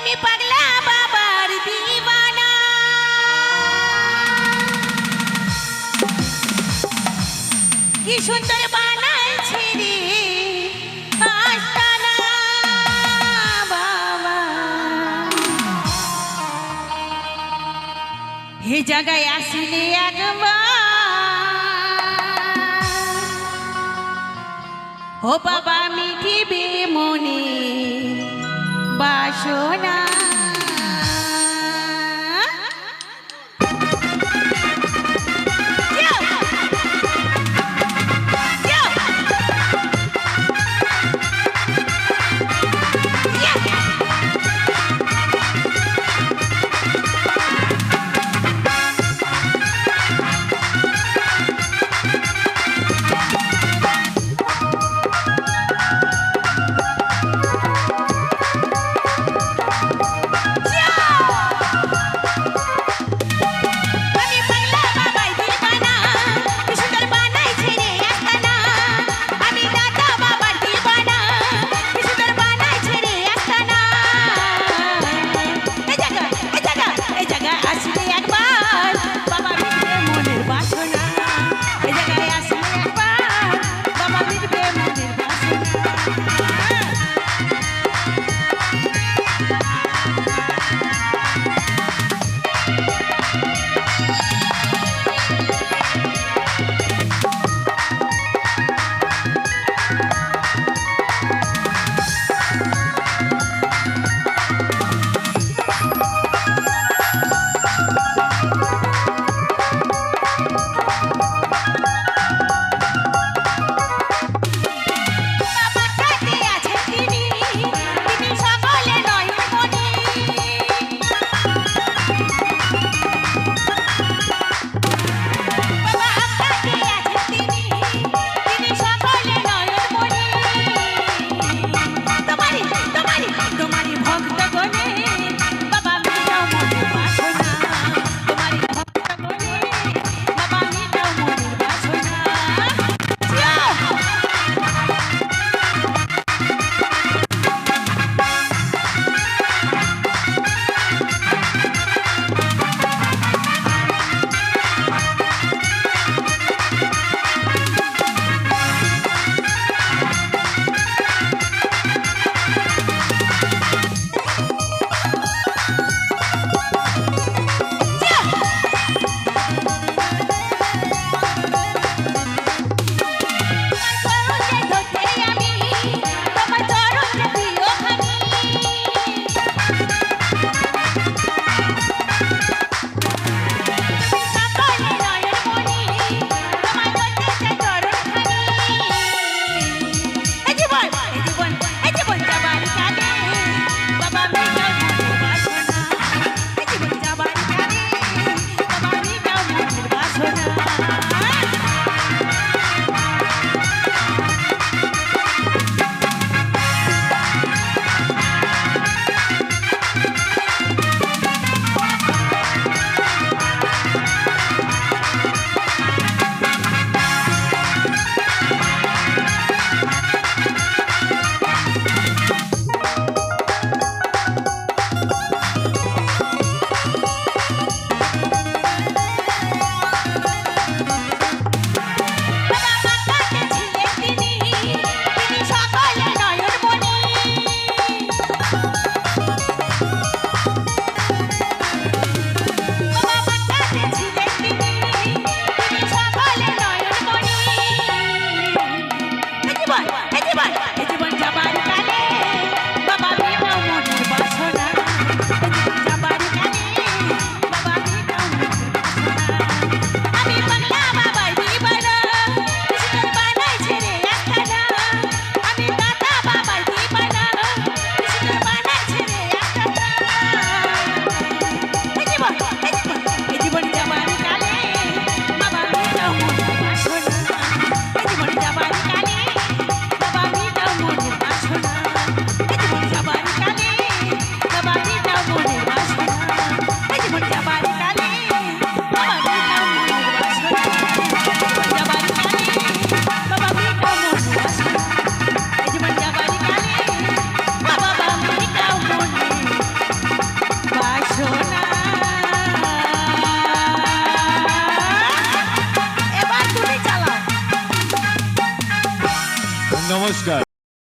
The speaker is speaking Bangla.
আমি পাগলা বাবার দিওয়ানা। কি সুন্দর বানাইছে রে আস্তানা বাবা। হে জায়গায় আসিলে একবার। ও বাবা মিঠিবে মনে sữa nè